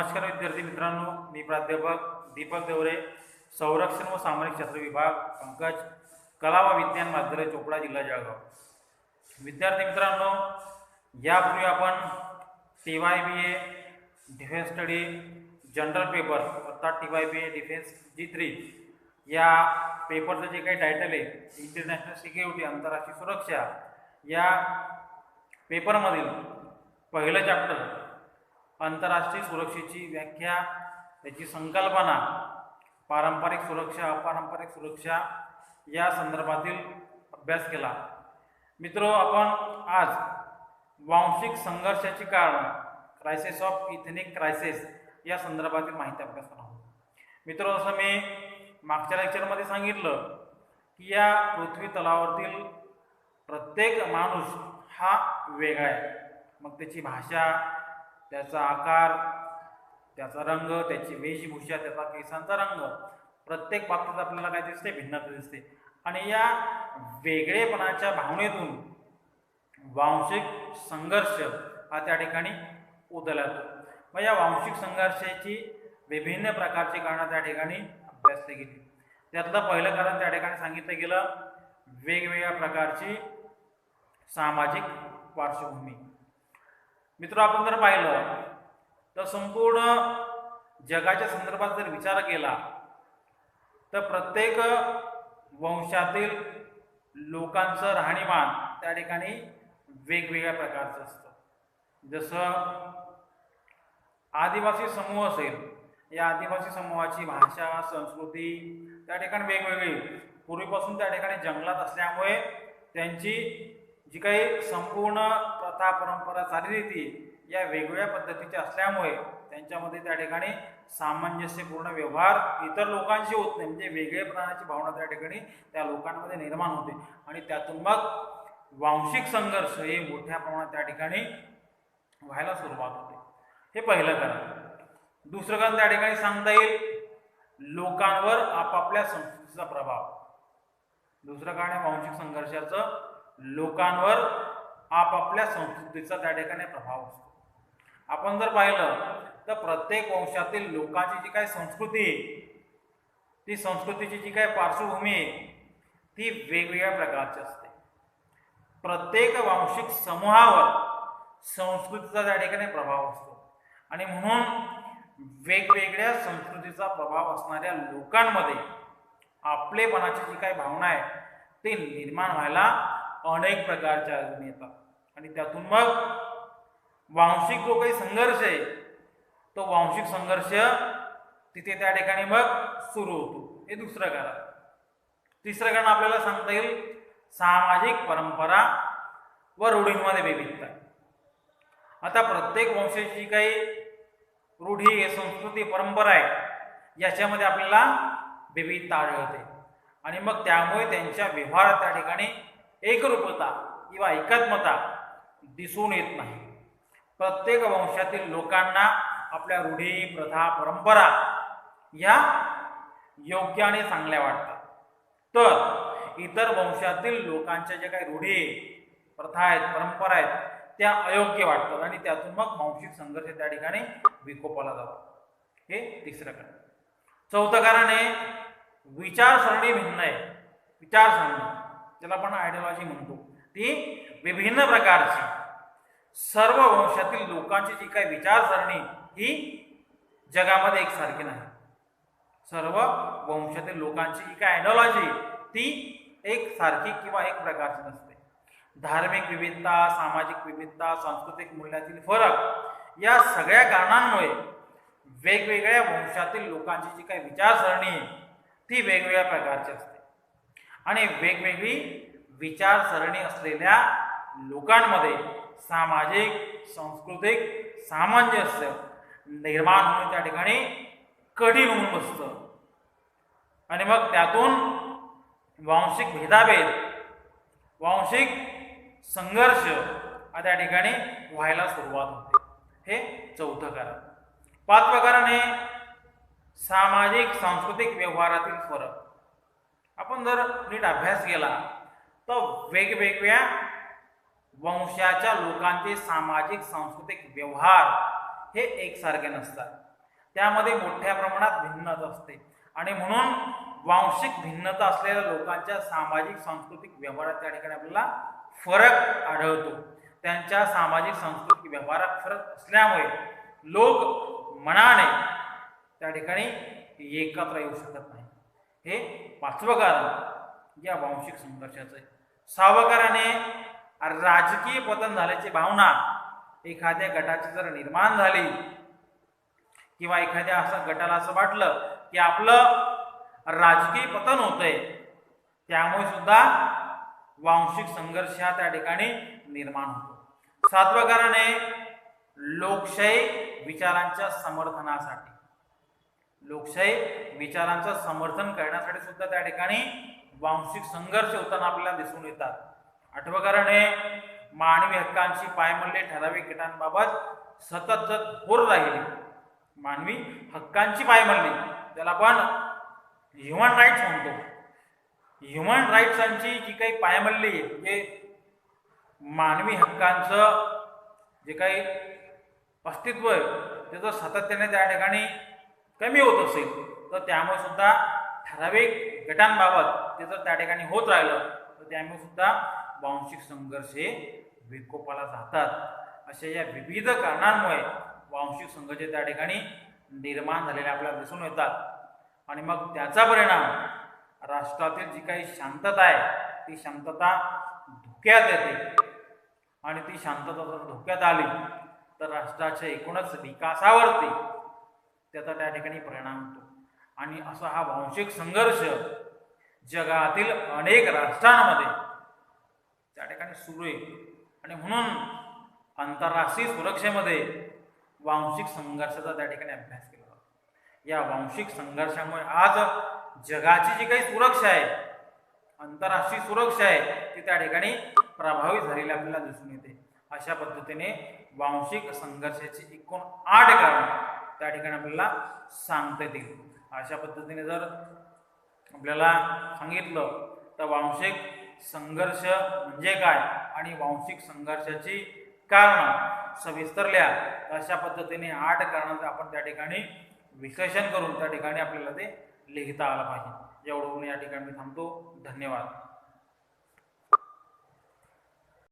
नमस्कार विद्यार्थी मित्रांनो मी प्राध्यापक दीपक देवरे संरक्षण व सामाजिक क्षेत्र विभाग पंकज कला व विज्ञान महाविद्यालय चोपडा जिल्हा जळगाव. विद्यार्थी मित्रांनो यापूर्वी आपण T Y B A defence study general paper अर्थात T Y B A defence G three या पेपरचं जे काही टायटल आहे इंटरनॅशनल सिक्युरिटी आंतरराष्ट्रीय सुरक्षा या पेपरमधील पहिलं चॅप्टर आंतरराष्ट्रीय सुरक्षेची व्याख्या त्याची संकल्पना पारंपरिक सुरक्षा अपारंपरिक सुरक्षा या संदर्भातील अभ्यास केला. मित्र आपण आज वांशिक संघर्षाची कारण क्रायसिस ऑफ इथेनिक क्रायसिस या संदर्भातील माहिती अभ्यासणार आहोत. मित्र जसं मी मागच्या लेक्चरमध्ये सांगितलं की या पृथ्वी तलावरतील प्रत्येक माणूस हा वेगळा आहे. मग त्याची भाषा त्याचा आकार त्याचा रंग त्याची वेशभूषा त्याचा केसांचा रंग प्रत्येक बाबतीत आपल्याला काय दिसते भिन्नता दिसते. आणि या वेगळेपणाच्या भावनेतून वांशिक संघर्ष हा त्या ठिकाणी उदलातो मग या वांशिक संघर्षाची विभिन्न प्रकारची कारणं त्या ठिकाणी अभ्यासली गेली त्यातलं पहिलं कारण त्या ठिकाणी सांगितलं गेलं वेगवेगळ्या प्रकारची सामाजिक पार्श्वभूमी. मित्र आपण जर पाहिलं तर संपूर्ण जगाच्या संदर्भात जर विचार केला तर प्रत्येक वंशातील लोकांचं राहणीमान त्या ठिकाणी वेगवेगळ्या प्रकारचं असतं. जसं आदिवासी समूह असेल या आदिवासी समूहाची भाषा संस्कृती त्या ठिकाणी वेगवेगळी. पूर्वीपासून त्या ठिकाणी जंगलात असल्यामुळे त्यांची जी काही संपूर्ण प्रथा परंपरा चालीरीती या वेगवेगळ्या पद्धतीच्या असल्यामुळे त्यांच्यामध्ये त्या ठिकाणी सामंजस्यपूर्ण व्यवहार इतर लोकांशी होत नाही. म्हणजे वेगळेपणाची भावना त्या ठिकाणी त्या लोकांमध्ये निर्माण होते. आणि त्यातून मग वांशिक संघर्ष हे मोठ्या प्रमाणात त्या ठिकाणी व्हायला सुरुवात होते. हे पहिलं कारण. दुसरं कारण त्या ठिकाणी सांगता येईल लोकांवर आपापल्या संस्कृतीचा प्रभाव. दुसरं कारण आहे वांशिक संघर्षाचं लोकांवर आपापल्या संस्कृतीचा त्या ठिकाणी प्रभाव असतो. आपण जर पाहिलं तर प्रत्येक वंशातील लोकांची जी काही संस्कृती आहे ती संस्कृतीची जी काही पार्श्वभूमी आहे ती वेगवेगळ्या प्रकारची असते. प्रत्येक वांशिक समूहावर संस्कृतीचा त्या ठिकाणी प्रभाव असतो. आणि म्हणून वेगवेगळ्या संस्कृतीचा प्रभाव असणाऱ्या लोकांमध्ये आपलेपणाची जी काही भावना आहे ती निर्माण व्हायला अनेक प्रकारच्या अडचणी येतात. आणि त्यातून मग वांशिक जो काही संघर्ष आहे तो वांशिक संघर्ष तिथे त्या ठिकाणी मग सुरू होतो. हे दुसरं कारण. तिसरं कारण आपल्याला सांगता येईल सामाजिक परंपरा व रूढींमध्ये विविधता. आता प्रत्येक वंशाची काही रूढी संस्कृती परंपरा आहे याच्यामध्ये आपल्याला विविधता आढळते. आणि मग त्यामुळे त्यांच्या व्यवहारात त्या ठिकाणी एकरूपता किंवा एकात्मता दिसून येत नाही. प्रत्येक वंशातील लोकांना आपल्या रूढी प्रथा परंपरा या योग्य आणि चांगल्या वाटतात. तर इतर वंशातील लोकांच्या ज्या काही रूढी प्रथा आहेत परंपरा आहेत त्या अयोग्य वाटतात आणि त्यातून मग वांशिक संघर्ष त्या ठिकाणी विकोपाला जातो. हे तिसरं कारण. चौथं कारण आहे विचारसरणी भिन्न आहे. विचारसरणी. ज्याला आपण आयडिओलॉजी म्हणतो. ती विभिन्न प्रकारची सर्व वंशातील लोकांची जी काही विचारसरणी ही जगामध्ये एकसारखी नाही. सर्व वंशातील लोकांची जी काय आयडिओलॉजी ती एक सारखी किंवा एक प्रकारची नसते. धार्मिक विविधता सामाजिक विविधता सांस्कृतिक मूल्यातील फरक या सगळ्या कारणांमुळे वेगवेगळ्या वंशातील लोकांची जी काही विचारसरणी आहे ती वेगवेगळ्या प्रकारची असते. आणि वेगवेगळी विचारसरणी असलेल्या लोकांमध्ये सामाजिक सांस्कृतिक सामंजस्य निर्माण होणे त्या ठिकाणी कठीण होऊन बसतं. आणि मग त्यातून वांशिक भेदाभेद वांशिक संघर्ष हा त्या ठिकाणी व्हायला सुरुवात होते. हे चौथं कारण. पाचवं कारण हे सामाजिक सांस्कृतिक व्यवहारातील फरक. आपण जर नीट अभ्यास केला तर वेगवेगळ्या वंशाच्या लोकांचे सामाजिक सांस्कृतिक व्यवहार हे एकसारखे नसतात. त्यामध्ये मोठ्या प्रमाणात भिन्नता असते. आणि म्हणून वांशिक भिन्नता असलेल्या लोकांच्या सामाजिक सांस्कृतिक व्यवहारात त्या ठिकाणी आपल्याला फरक आढळतो. त्यांच्या सामाजिक सांस्कृतिक व्यवहारात फरक असल्यामुळे लोक मनाने त्या ठिकाणी एकत्र येऊ शकत नाही हे पाचवं कारण या वांशिक संघर्षाचं आहे. सहावं कारण आहे राजकीय पतन झाल्याची भावना एखाद्या गटाची जर निर्माण झाली किंवा एखाद्या असं गटाला असं वाटलं की आपलं राजकीय पतन होतंय त्यामुळे सुद्धा वांशिक संघर्ष हा त्या ठिकाणी निर्माण होतो. सातवं कारण आहे लोकशाही विचारांच्या समर्थनासाठी लोकशाही विचारांचं समर्थन करण्यासाठी सुद्धा त्या ठिकाणी वांशिक संघर्ष होताना आपल्याला दिसून येतात. आठवं कारण हे मानवी हक्कांची पायमल्ली ठराविक गटांबाबत सतत जर होर राहिली. मानवी हक्कांची पायमल्ली त्याला आपण ह्युमन राईट्स म्हणतो. ह्युमन राईट्सांची जी काही पायमल्ली आहे जे मानवी हक्कांचं जे काही अस्तित्व आहे त्याचं सातत्याने त्या ठिकाणी कमी होत असेल तर त्यामुळे सुद्धा ठराविक गटांबाबत ते जर त्या ठिकाणी होत राहिलं तर त्यामुळे सुद्धा वांशिक संघर्ष हे विकोपाला जातात. अशा या विविध कारणांमुळे वांशिक संघर्ष त्या ठिकाणी निर्माण झालेले आपल्याला दिसून येतात. आणि मग त्याचा परिणाम राष्ट्रातील जी काही शांतता आहे ती शांतता धोक्यात येते. आणि ती शांतता जर धोक्यात आली तर राष्ट्राच्या एकूणच विकासावरती त्याचा त्या ठिकाणी परिणाम होतो. आणि असा हा वांशिक संघर्ष जगातील अनेक राष्ट्रांमध्ये त्या ठिकाणी सुरू आहे. आणि म्हणून आंतरराष्ट्रीय सुरक्षेमध्ये वांशिक संघर्षाचा त्या ठिकाणी अभ्यास केला जातो. या वांशिक संघर्षामुळे आज जगाची जी काही सुरक्षा आहे आंतरराष्ट्रीय सुरक्षा आहे ती त्या ठिकाणी प्रभावित झालेली आपल्याला दिसून येते. अशा पद्धतीने वांशिक संघर्षाची एकूण आठ कारण त्या ठिकाणी आपल्याला सांगता येतील. अशा पद्धतीने जर आपल्याला सांगितलं तर वांशिक संघर्ष म्हणजे काय आणि वांशिक संघर्षाची कारण सविस्तरल्या तर अशा पद्धतीने आठ कारणांचं आपण त्या ठिकाणी विश्लेषण करून त्या ठिकाणी आपल्याला ते लिहिता आलं पाहिजे. एवढं या ठिकाणी मी थांबतो. धन्यवाद.